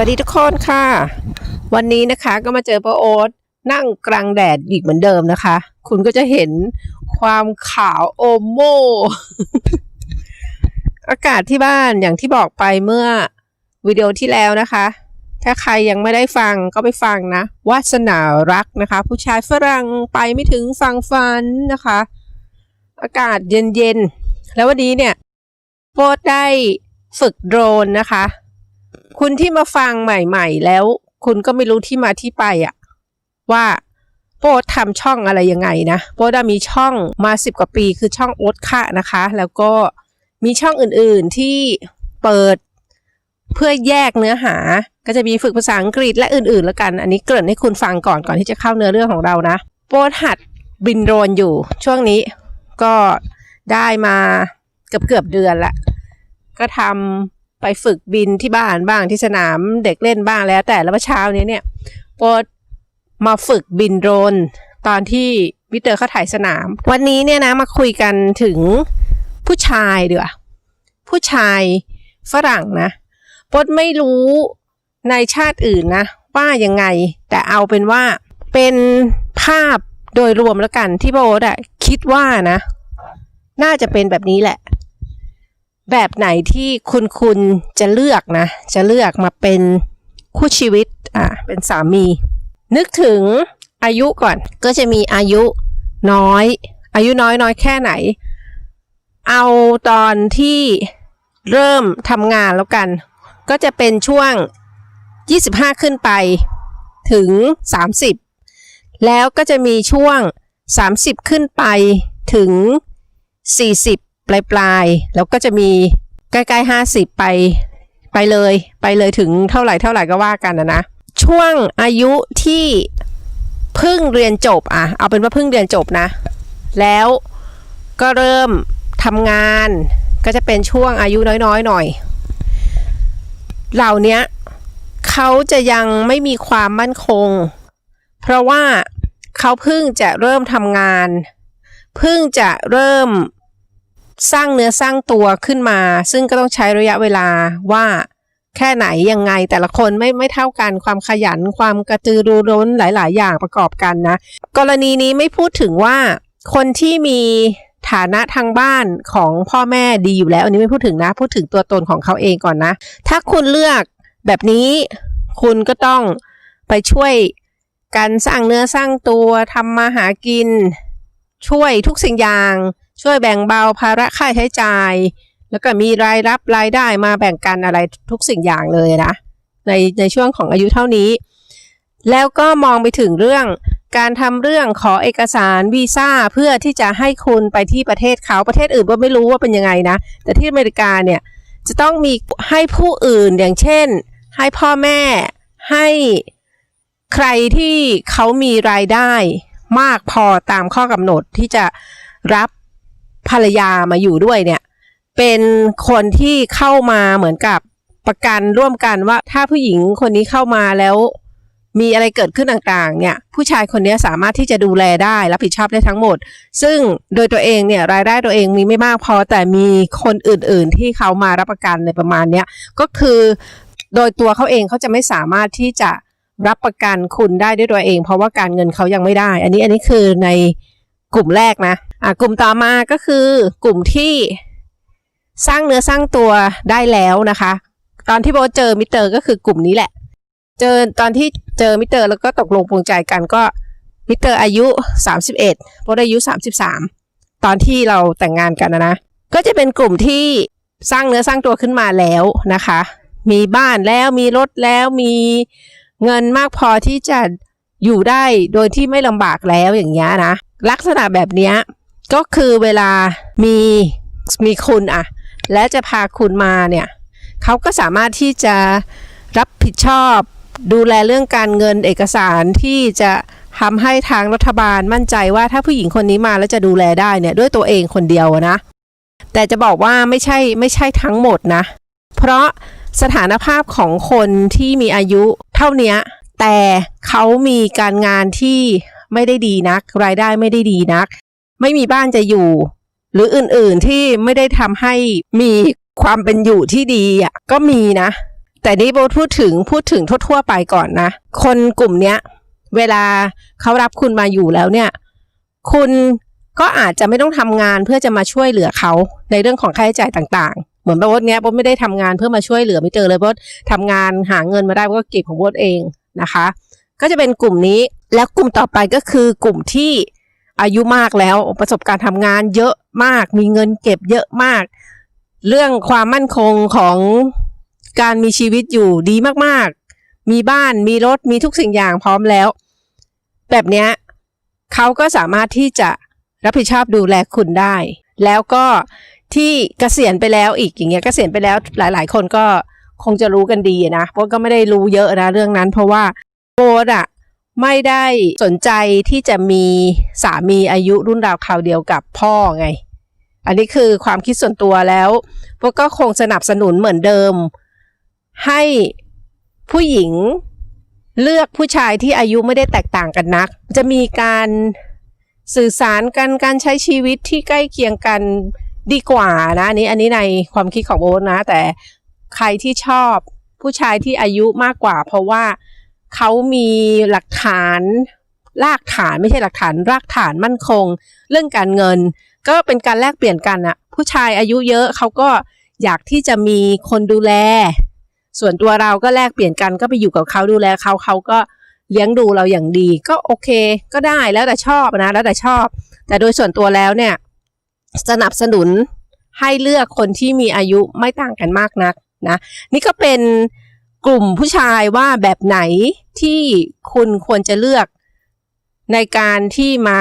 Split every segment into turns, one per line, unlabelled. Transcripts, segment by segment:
วัสดีทุกคนค่ะ วันนี้นะคะก็มาเจอป้าโอ๊ตนั่งกลางแดดอีกเหมือนเดิมนะคะ คุณก็จะเห็นความขาวโอโม อากาศที่บ้านอย่างที่บอกไปเมื่อวิดีโอที่แล้วนะคะ ถ้าใครยังไม่ได้ฟังก็ไปฟังนะวาสนารักนะคะ ผู้ชายฝรั่งไปไม่ถึงฟังฟันนะคะ อากาศเย็นๆ แล้ววันนี้เนี่ยโป๊ดได้ฝึกโดรนนะคะ คุณที่มาฟังใหม่ๆ แล้ว คุณก็ไม่รู้ที่มาที่ไปอะว่าโป๊ดทำช่องอะไรยังไงนะโป๊ดมีช่องมาสิบกว่าปีคือช่องโอ๊ตค่ะนะคะ แล้วก็มีช่องอื่นๆที่เปิดเพื่อแยกเนื้อหา ก็จะมีฝึกภาษาอังกฤษและอื่นๆแล้วกัน อันนี้เกริ่นให้คุณฟังก่อนก่อนที่จะเข้าเนื้อเรื่องของเรานะ โป๊ดหัดบินโดรนอยู่ช่วงนี้ก็ได้มาเกือบเกือบๆเดือนละก็ทำ ไปฝึกบินที่บ้านบ้างที่สนามเด็กเล่นบ้างแล้ว แต่แล้วเมื่อเช้านี้เนี่ยโปรดมาฝึกบินโดรนตอนที่วิเตอร์เขาถ่ายสนาม วันนี้เนี่ยนะมาคุยกันถึงผู้ชายเดีกว่าผู้ชายฝรั่งนะโปรดไม่รู้ในชาติอื่นนะว่ายังไง แต่เอาเป็นว่าเป็นภาพโดยรวมแล้วกันที่โบทอะคิดว่านะ น่าจะเป็นแบบนี้แหละ แบบไหนที่คุณคุณจะเลือกนะ จะเลือกมาเป็นคู่ชีวิตอ่าเป็นสามี นึกถึงอายุก่อนก็จะมีอายุน้อย อายุน้อยน้อยแค่ไหน เอาตอนที่เริ่มทำงานแล้วกัน ก็จะเป็นช่วง 25 ขึ้นไปถึง 30 แล้วก็จะมีช่วง 30 ขึ้นไปถึง 40 ปลายปลายๆแล้วก็จะมีใกล้ๆห้าสิบไปไปเลย ไปเลยถึงเท่าไหร่เท่าไหร่ก็ว่ากันนะนะ ช่วงอายุที่เพิ่งเรียนจบอะเอาเป็นว่าเพิ่งเรียนจบนะ แล้วก็เริ่มทำงานก็จะเป็นช่วงอายุน้อยๆหน่อย เหล่านี้เขาจะยังไม่มีความมั่นคง เพราะว่าเขาเพิ่งจะเริ่มทำงาน เพิ่งจะเริ่ม สร้างเนื้อสร้างตัวขึ้นมา ซึ่งก็ต้องใช้ระยะเวลาว่าแค่ไหนยังไงแต่ละคนไม่ไม่เท่ากันความขยันความกระตือรือร้นหลาย ๆ อย่างประกอบกันนะ กรณีนี้ไม่พูดถึงว่าคนที่มีฐานะทางบ้านของพ่อแม่ดีอยู่แล้ว อันนี้ไม่พูดถึงนะ พูดถึงตัวตนของเขาเองก่อนนะ ถ้าคุณเลือกแบบนี้คุณก็ต้องไปช่วยกันสร้างเนื้อสร้างตัวทำมาหากิน ช่วยทุกสิ่งอย่าง ช่วยแบ่งเบาภาระค่าใช้จ่าย แล้วก็มีรายรับรายได้มาแบ่งกันอะไรทุกสิ่งอย่างเลยนะในในช่วงของอายุเท่านี้ แล้วก็มองไปถึงเรื่องการทำเรื่องขอเอกสารวีซ่าเพื่อที่จะให้คุณไปที่ประเทศเขาประเทศอื่นก็ไม่รู้ว่าเป็นยังไงนะ แต่ที่อเมริกาเนี่ยจะต้องมีให้ผู้อื่นอย่างเช่น ให้พ่อแม่ให้ใครที่เขามีรายได้มากพอตามข้อกำหนดที่จะรับ ภรรยามาอยู่ด้วยเนี่ย เป็นคนที่เข้ามาเหมือนกับประกันร่วมกันว่า ถ้าผู้หญิงคนนี้เข้ามาแล้วมีอะไรเกิดขึ้นต่างๆ เนี่ย ผู้ชายคนนี้สามารถที่จะดูแลได้รับผิดชอบได้ทั้งหมด ซึ่งโดยตัวเองเนี่ยรายได้ตัวเองมีไม่มากพอแต่มีคนอื่นๆ ที่เขามารับประกันในประมาณเนี้ยก็คือโดยตัวเขาเองเขาจะไม่สามารถที่จะรับประกันคุณได้ด้วยตัวเอง เพราะว่าการเงินเขายังไม่ได้ อันนี้อันนี้คือใน กลุ่มแรกนะอะกลุ่มต่อมาก็คือกลุ่มที่สร้างเนื้อสร้างตัวได้แล้วนะคะ ตอนที่โบเจอมิเตอร์ก็คือกลุ่มนี้แหละ เจอตอนที่เจอมิเตอร์แล้วก็ตกลงปรงใจกันก็มิเตอร์อายุ 31โบอายุ 33 ตอนที่เราแต่งงานกันนะนะก็จะเป็นกลุ่มที่สร้างเนื้อสร้างตัวขึ้นมาแล้วนะคะ มีบ้านแล้วมีรถแล้วมีเงินมากพอที่จะอยู่ได้โดยที่ไม่ลำบากแล้วอย่างเงี้ยนะ ลักษณะแบบนี้ก็คือเวลามีมีคุณอะและจะพาคุณมาเนี่ยเขาก็สามารถที่จะรับผิดชอบดูแลเรื่องการเงินเอกสารที่จะทำให้ทางรัฐบาลมั่นใจว่าถ้าผู้หญิงคนนี้มาแล้วจะดูแลได้เนี่ยด้วยตัวเองคนเดียวนะ แต่จะบอกว่าไม่ใช่ไม่ใช่ทั้งหมดนะ เพราะสถานภาพของคนที่มีอายุเท่านี้แต่เขามีการงานที่ ไม่ได้ดีนัก รายได้ไม่ได้ดีนัก ไม่มีบ้านจะอยู่ หรืออื่นๆที่ไม่ได้ทำให้มีความเป็นอยู่ที่ดีอะก็มีนะ แต่นี่โบพูดถึงพูดถึงทั่วๆไปก่อนนะ คนกลุ่มเนี้ยเวลาเขารับคุณมาอยู่แล้วเนี่ย คุณก็อาจจะไม่ต้องทำงานเพื่อจะมาช่วยเหลือเขาในเรื่องของค่าใช้จ่ายต่าง ๆ เหมือนโบทเนี้ยโบทไม่ได้ทำงานเพื่อมาช่วยเหลือไม่เจอเลยโบททำงานหาเงินมาได้ก็เก็บของโบทเองนะคะ ก็จะเป็นกลุ่มนี้ แล้วกลุ่มต่อไปก็คือกลุ่มที่อายุมากแล้วประสบการณ์ทำงานเยอะมาก มีเงินเก็บเยอะมาก เรื่องความมั่นคงของการมีชีวิตอยู่ดีมากๆ มีบ้านมีรถมีทุกสิ่งอย่างพร้อมแล้ว แบบเนี้ยเขาก็สามารถที่จะรับผิดชอบดูแลคุณได้ แล้วก็ที่เกษียณไปแล้วอีกอย่างเงี้ยเกษียณไปแล้วหลาย ๆ คนก็คงจะรู้กันดีนะเพราะก็ไม่ได้รู้เยอะนะเรื่องนั้น เพราะว่าโบสอะ ไม่ได้สนใจที่จะมีสามีอายุรุ่นราวคราวเดียวกับพ่อไง อันนี้คือความคิดส่วนตัวแล้วพวกก็คงสนับสนุนเหมือนเดิม ให้ผู้หญิงเลือกผู้ชายที่อายุไม่ได้แตกต่างกันนัก จะมีการสื่อสารกันการใช้ชีวิตที่ใกล้เคียงกันดีกว่านะอันนี้อันนี้ในความคิดของโบนะ แต่ใครที่ชอบผู้ชายที่อายุมากกว่า เพราะว่า เขามีหลักฐานรากฐานไม่ใช่หลักฐานรากฐานมั่นคง เรื่องการเงิน ก็เป็นการแลกเปลี่ยนกันอะผู้ชายอายุเยอะเขาก็อยากที่จะมีคนดูแล ส่วนตัวเราก็แลกเปลี่ยนกันก็ไปอยู่กับเขาดูแลเขาเขาก็เลี้ยงดูเราอย่างดีก็โอเค ก็ได้แล้วแต่ชอบนะแล้วแต่ชอบ แต่โดยส่วนตัวแล้วเนี่ยสนับสนุนให้เลือกคนที่มีอายุไม่ต่างกันมากนักนะนี่ก็เป็น กลุ่มผู้ชายว่าแบบไหนที่คุณควรจะเลือกในการที่มา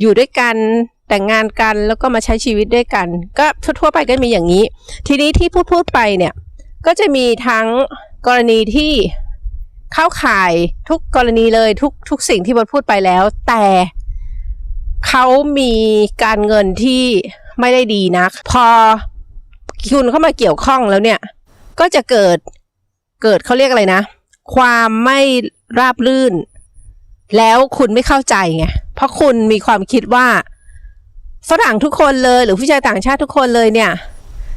อยู่ด้วยกันแต่งงานกันแล้วก็มาใช้ชีวิตด้วยกัน ก็ทั่วไปก็มีอย่างนี้ ทีนี้ที่พูดพูดไปเนี่ย ก็จะมีทั้งกรณีที่เข้าข่ายทุกกรณีเลยทุกทุกสิ่งที่บทพูดไปแล้ว แต่เขามีการเงินที่ไม่ได้ดีนัก พอคุณเข้ามาเกี่ยวข้องแล้วเนี่ย ก็จะเกิด เกิดเขาเรียกอะไรนะ ความไม่ราบรื่น แล้วคุณไม่เข้าใจไงเพราะคุณมีความคิดว่าฝรั่งทุกคนเลยหรือผู้ชายต่างชาติทุกคนเลยเนี่ย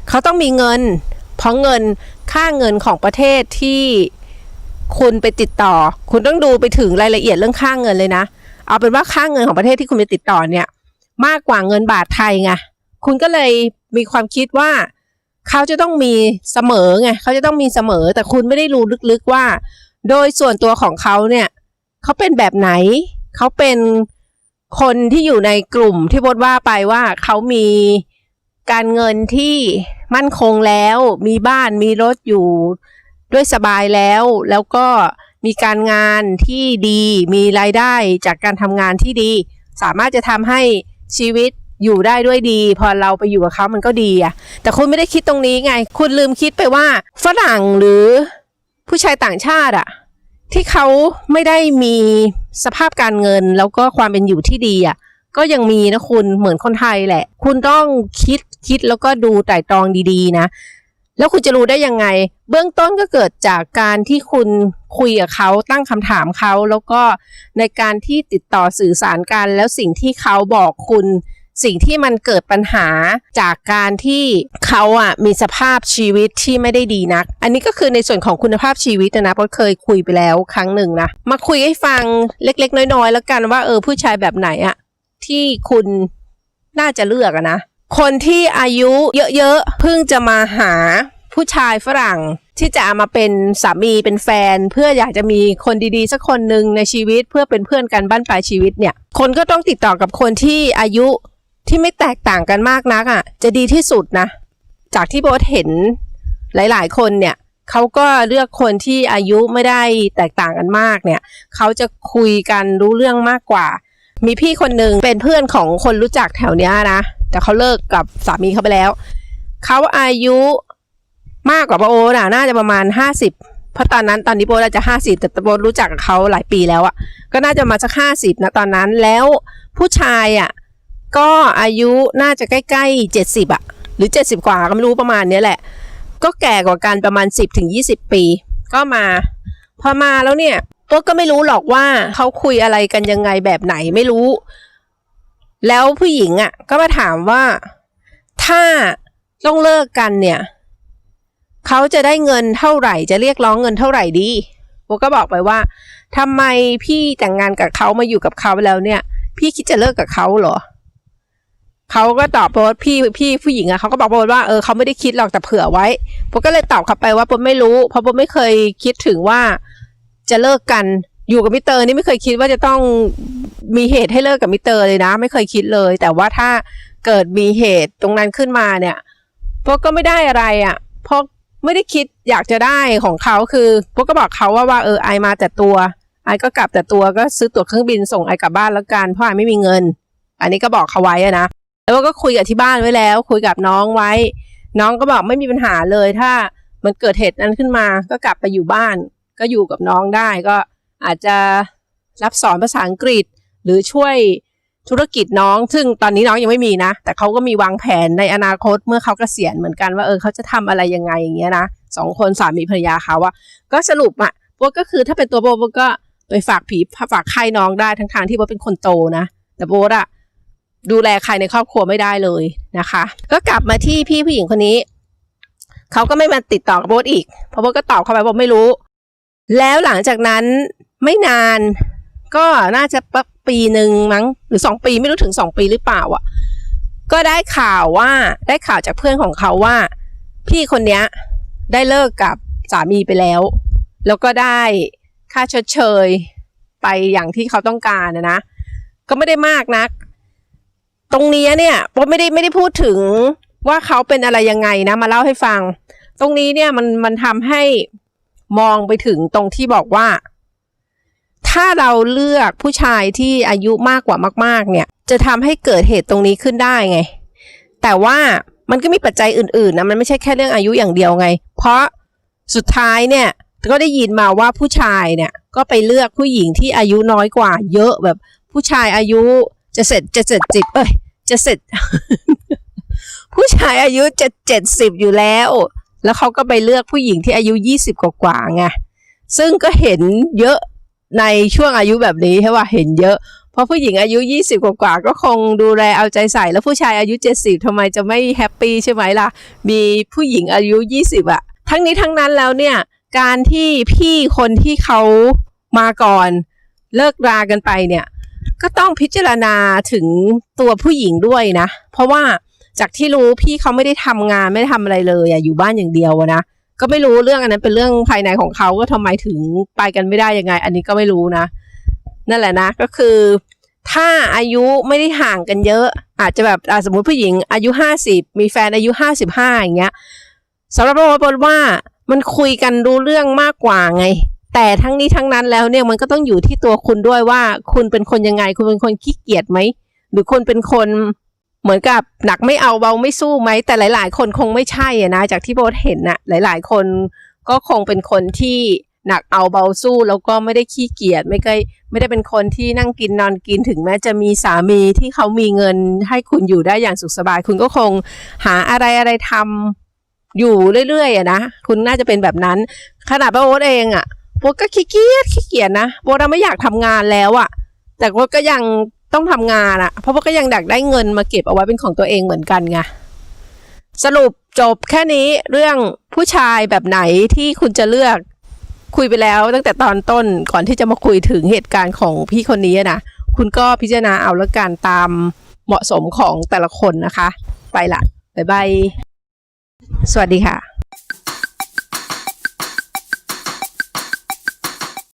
เขาต้องมีเงิน เพราะเงินค่าเงินของประเทศที่คุณไปติดต่อ คุณต้องดูไปถึงรายละเอียดเรื่องค่าเงินเลยนะ เอาเป็นว่าค่าเงินของประเทศที่คุณไปติดต่อเนี่ย มากกว่าเงินบาทไทยไงคุณก็เลยมีความคิดว่า เขาจะต้องมีเสมอไงเขาจะต้องมีเสมอแต่คุณไม่ได้รู้ลึกๆว่า โดยส่วนตัวของเขาเนี่ยเขาเป็นแบบไหนเขาเป็นคนที่อยู่ในกลุ่มที่บดว่าไปว่าเขามีการเงินที่มั่นคงแล้ว มีบ้านมีรถอยู่ด้วยสบายแล้ว แล้วก็มีการงานที่ดี มีรายได้จากการทำงานที่ดี สามารถจะทำให้ชีวิต อยู่ได้ด้วยดี พอเราไปอยู่กับเขามันก็ดีอะแต่คุณไม่ได้คิดตรงนี้ไง คุณลืมคิดไปว่าฝรั่งหรือผู้ชายต่างชาติอะที่เขาไม่ได้มีสภาพการเงินแล้วก็ความเป็นอยู่ที่ดีอะก็ยังมีนะคุณเหมือนคนไทยแหละ คุณต้องคิดคิดแล้วก็ดูไต่ตรองดีๆ นะ แล้วคุณจะรู้ได้ยังไง เบื้องต้นก็เกิดจากการที่คุณคุยกับเขาตั้งคำถามเขาแล้วก็ในการที่ติดต่อสื่อสารกัน แล้วสิ่งที่เขาบอกคุณ สิ่งที่มันเกิดปัญหาจากการที่เขาอะมีสภาพชีวิตที่ไม่ได้ดีนัก อันนี้ก็คือในส่วนของคุณภาพชีวิตนะนะเพราะเคยคุยไปแล้วครั้งหนึ่งนะ มาคุยให้ฟังเล็ก ๆ น้อย ๆ แล้วกันว่าเออผู้ชายแบบไหนอะที่คุณน่าจะเลือกอะนะ คนที่อายุเยอะๆเพิ่งจะมาหาผู้ชายฝรั่งที่จะามาเป็นสามีเป็นแฟน เพื่ออยากจะมีคนดีๆ สักคนหนึ่งในชีวิตเพื่อเป็นเพื่อนกันบ้านปลายชีวิตเนี่ย คนก็ต้องติดต่อกับคนที่อายุ ที่ไม่แตกต่างกันมากนักอะ่ะ จะดีที่สุดนะ จากที่โบทเห็นหลาย ๆ คนเนี่ยเขาก็เลือกคนที่อายุไม่ได้แตกต่างกันมากเนี่ยเขาจะคุยกันรู้เรื่องมากกว่า มีพี่คนหนึ่งเป็นเพื่อนของคนรู้จักแถวเนี้ยนะ แต่เขาเลิกกับสามีเขาไปแล้ว เขาอายุมากกว่าโอ๊ตอะน่าจะประมาณห้าสิบเพราะตอนนั้นตอนนี้โป๊ตอาจจะห้าสิบแต่โป๊ตรู้จักกับเขาหลายปีแล้วอะก็น่าจะมาสักห้าสิบนะตอนนั้นแล้วผู้ชายอะ ก็อายุน่าจะใกล้ๆเจ็ดสิบอะหรือเจ็ดสิบกว่าก็ไม่รู้ประมาณเนี้ยแหละ ก็แก่กว่ากันประมาณสิบถึงยี่สิบปี ก็มา พอมาแล้วเนี่ยโป๊ตก็ไม่รู้หรอกว่าเขาคุยอะไรกันยังไงแบบไหนไม่รู้ แล้วผู้หญิงอะ ก็มาถามว่าถ้าต้องเลิกกันเนี่ยเขาจะได้เงินเท่าไหร่ จะเรียกร้องเงินเท่าไหร่ดีโบก็บอกไปว่าทำไมพี่แต่งงานกับเขามาอยู่กับเขาแล้วเนี่ย พี่คิดจะเลิกกับเขาเหรอ เขาก็ตอบโบทพี่พี่ผู้หญิงอะเขาก็บอกโบทว่าเออเขาไม่ได้คิดหรอกแต่เผื่อไว้โบก็เลยตอบกลับไปว่าโบไม่รู้เพราะโบไม่เคยคิดถึงว่าจะเลิกกันอยู่กับมิเตอร์นี่ไม่เคยคิดว่าจะต้องมีเหตุให้เลิกกับมิเตอร์เลยนะ ไม่เคยคิดเลย แต่ว่าถ้าเกิดมีเหตุตรงนั้นขึ้นมาเนี่ยพวกก็ไม่ได้อะไรอะ่ะเพราะไม่ได้คิดอยากจะได้ของเขาคือพวกก็บอกเขาว่าว่าเออไอมาแต่ตัวไอก็กลับแต่ตัวก็ซื้อตั๋วเครื่องบินส่งไอกลับบ้านแล้วกันเพราะไอไม่มีเงิน อันนี้ก็บอกเขาไว้อะนะ แล้วก็คุยกับที่บ้านไว้แล้ว คุยกับน้องไว้ น้องก็บอกไม่มีปัญหาเลย ถ้ามันเกิดเหตุนั้นขึ้นมา ก็กลับไปอยู่บ้าน ก็อยู่กับน้องได้ก็อาจจะรับสอนภาษาอังกฤษ หรือช่วยธุรกิจน้อง ซึ่งตอนนี้น้องยังไม่มีนะ แต่เขาก็มีวางแผนในอนาคตเมื่อเขาเกษียณเหมือนกันว่าเออเขาจะทำอะไรยังไงอย่างเงี้ยนะสองคนสามีภรรยาเขาว่าก็สรุปอะโบก็คือถ้าเป็นตัวโบโบก็ไปฝากผีฝากใครน้องได้ทั้งทางที่โบเป็นคนโตนะแต่โบอะ ดูแลใครในครอบครัวไม่ได้เลยนะคะ ก็กลับมาที่พี่ผู้หญิงคนนี้ เขาก็ไม่มาติดต่อกับโบ๊ทอีก เพราะโบ๊ก็ตอบเข้าไปโบไม่รู้ แล้วหลังจากนั้นไม่นานก็น่าจะปะปีหนึ่งมั้งหรือสองปีไม่รู้ถึงสองปีหรือเปล่าอะ ก็ได้ข่าวว่าได้ข่าวจากเพื่อนของเขาว่า พี่คนเนี้ยได้เลิกกับสามีไปแล้ว แล้วก็ได้ค่าชดเชยไปอย่างที่เขาต้องการนะนะก็ไม่ได้มากนัก ตรงนี้เนี่ยโบไม่ได้ไม่ได้พูดถึงว่าเขาเป็นอะไรยังไงนะ มาเล่าให้ฟัง ตรงนี้เนี่ยมันมันทำให้มองไปถึงตรงที่บอกว่า ถ้าเราเลือกผู้ชายที่อายุมากกว่ามาก ๆ เนี่ย จะทำให้เกิดเหตุตรงนี้ขึ้นได้ไง แต่ว่ามันก็มีปัจจัยอื่นๆนะมันไม่ใช่แค่เรื่องอายุอย่างเดียวไง เพราะสุดท้ายเนี่ยก็ได้ยินมาว่าผู้ชายเนี่ยก็ไปเลือกผู้หญิงที่อายุน้อยกว่า เยอะแบบผู้ชายอายุจะเสร็จจะเสร็จจิบเอ้ย จะเสร็จ ผู้ชายอายุจะเจ็ดสิบอยู่แล้ว แล้วเขาก็ไปเลือกผู้หญิงที่อายุยี่สิบกว่าไงซึ่งก็เห็นเยอะในช่วงอายุแบบนี้ใช่ป่ะเห็นเยอะ เพราะผู้หญิงอายุ 20 กว่าก็คงดูแลเอาใจใส่ แล้วผู้ชายอายุ 70ทำไมจะไม่แฮปปี้ใช่ไหมล่ะ มีผู้หญิงอายุ 20อะทั้งนี้ทั้งนั้นแล้วเนี่ย การที่พี่คนที่เขามาก่อนเลิกรากันไปเนี่ย ก็ต้องพิจารณาถึงตัวผู้หญิงด้วยนะ เพราะว่าจากที่รู้พี่เขาไม่ได้ทำงานไม่ได้ทำอะไรเลยอะอยู่บ้านอย่างเดียวนะก็ไม่รู้เรื่องอันนั้นเป็นเรื่องภายในของเขาก็ทำไมถึงไปกันไม่ได้ยังไง อันนี้ก็ไม่รู้นะ นั่นแหละนะก็คือ ถ้าอายุไม่ได้ห่างกันเยอะ อาจจะแบบสมมติผู้หญิงอายุห้าสิบมีแฟนอายุห้าสิบห้าอย่างเงี้ยสำหรับเราบอกว่ามันคุยกันรู้เรื่องมากกว่าไง แต่ทั้งนี้ทั้งนั้นแล้วเนี่ยมันก็ต้องอยู่ที่ตัวคุณด้วยว่า คุณเป็นคนยังไง คุณเป็นคนขี้เกียจไหมหรือคุณเป็นคนเหมือนกับหนักไม่เอาเบาไม่สู้ไหม แต่หลาย ๆ คนคงไม่ใช่นะ จากที่โบทเห็นน่ะหลาย ๆ คนก็คงเป็นคนที่หนักเอาเบาสู้แล้วก็ไม่ได้ขี้เกียจไม่เคยไม่ได้เป็นคนที่นั่งกินนอนกินถึงแม้จะมีสามีที่เขามีเงินให้คุณอยู่ได้อย่างสุขสบาย คุณก็คงหาอะไรอะไรทำอยู่เรื่อยๆนะคุณน่าจะเป็นแบบนั้น ขนาดป้าโอ๊ตเองอะ โบก็ขี้เกียจขี้เกียจนะโบทอะไม่อยากทำงานแล้วอะแต่โบก็ยังต้องทำงานอะเพราะโบก็ยังอยากได้เงินมาเก็บเอาไว้เป็นของตัวเองเหมือนกันไงสรุปจบแค่นี้เรื่องผู้ชายแบบไหนที่คุณจะเลือกคุยไปแล้วตั้งแต่ตอนต้นก่อนที่จะมาคุยถึงเหตุการณ์ของพี่คนนี้นะคุณก็พิจารณาเอาแล้วกันตามเหมาะสมของแต่ละคนนะคะ ไปละบ๊ายบาย สวัสดีค่ะ